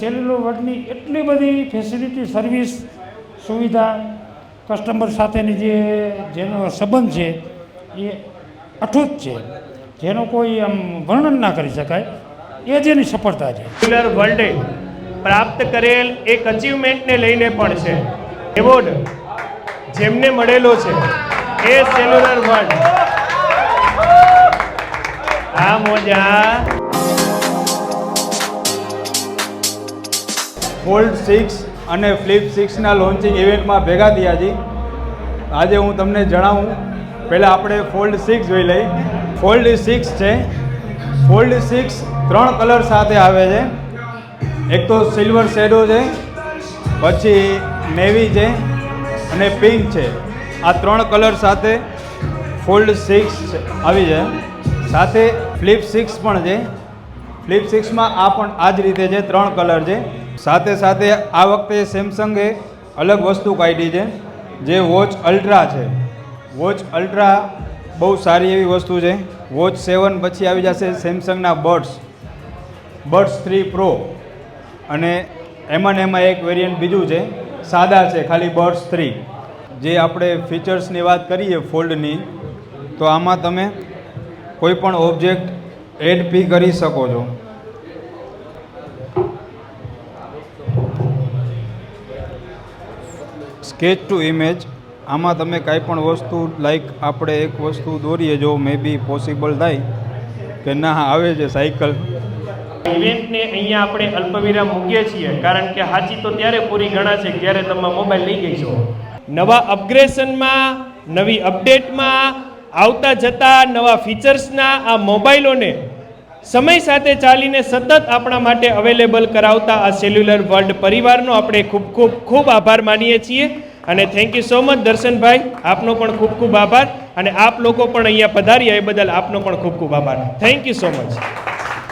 Cellular વર્લ્ડની એટલી બધી facility service સુવિધા કસ્ટમર સાથેની જે જેનો સંબંધ છે, એ અઠૂત છે. જેનો કોઈ આમ વર્ણન ના કરી શકાય. એ જ એની સફળતા છે. સેલ્યુલર વર્લ્ડે પ્રાપ્ત કરેલ એક અચીવમેન્ટને લઈને પણ છે. એવોર્ડ જેમને મળેલો છે, એ સેલ્યુલર વર્લ્ડ આ મોજા ફોલ્ડ સિક્સ અને ફ્લિપ સિક્સના લોન્ચિંગ ઇવેન્ટમાં ભેગા થયા છીએ આજે હું તમને જણાવું, પહેલાં આપણે ફોલ્ડ સિક્સ જોઈ લઈ ફોલ્ડ સિક્સ છે. ફોલ્ડ સિક્સ ત્રણ કલર સાથે આવે છે. એક તો સિલ્વર શેડો છે, પછી નેવી છે અને પિંક છે. આ ત્રણ કલર સાથે ફોલ્ડ સિક્સ આવી છે. સાથે ફ્લિપ સિક્સ પણ છે. ફ્લિપ સિક્સમાં આ પણ આ જ રીતે છે, ત્રણ કલર છે. સાથે સાથે આ વખતે સેમસંગે અલગ વસ્તુ કાઢી છે, જે વોચ અલ્ટ્રા છે. વોચ અલ્ટ્રા બહુ સારી એવી વસ્તુ છે. વોચ સેવન પછી આવી જશે સેમસંગના બર્ડ્સ બર્ડ્સ થ્રી પ્રો અને એમાં ને એમાં એક વેરિયન્ટ બીજું છે, સાદા છે, ખાલી બર્ડ્સ થ્રી જે આપણે ફીચર્સની વાત કરીએ ફોલ્ડની તો આમાં તમે કોઈ પણ ઓબ્જેક્ટ એડ પી કરી શકો છો. સ્કેચ ટુ ઇમેજ આમાં તમે કાંઈ પણ વસ્તુ લાઈક આપણે એક વસ્તુ દોરીએ જો મે બી પોસિબલ થાય, કે ના, આવે છે સાયકલ ઇવેન્ટને અહીંયા આપણે અલ્પવિરામ મૂકીએ છીએ, કારણ કે હાચી તો ત્યારે પૂરી ગણાશે છે જ્યારે તમે મોબાઈલ લઈ ગઈ છો નવા અપગ્રેશનમાં નવી અપડેટમાં આવતા જતા નવા ફીચર્સના આ મોબાઈલોને સમય સાથે ચાલીને સતત આપણા માટે અવેલેબલ કરાવતા આ સેલ્યુલર વર્લ્ડ પરિવારનો આપણે ખૂબ ખૂબ ખૂબ આભાર માનીએ છીએ. અને થેન્ક યુ સો મચ દર્શનભાઈ, આપનો પણ ખૂબ ખૂબ આભાર. અને આપ લોકો પણ અહીંયા પધાર્યા એ બદલ આપનો પણ ખૂબ ખૂબ આભાર. Thank you so much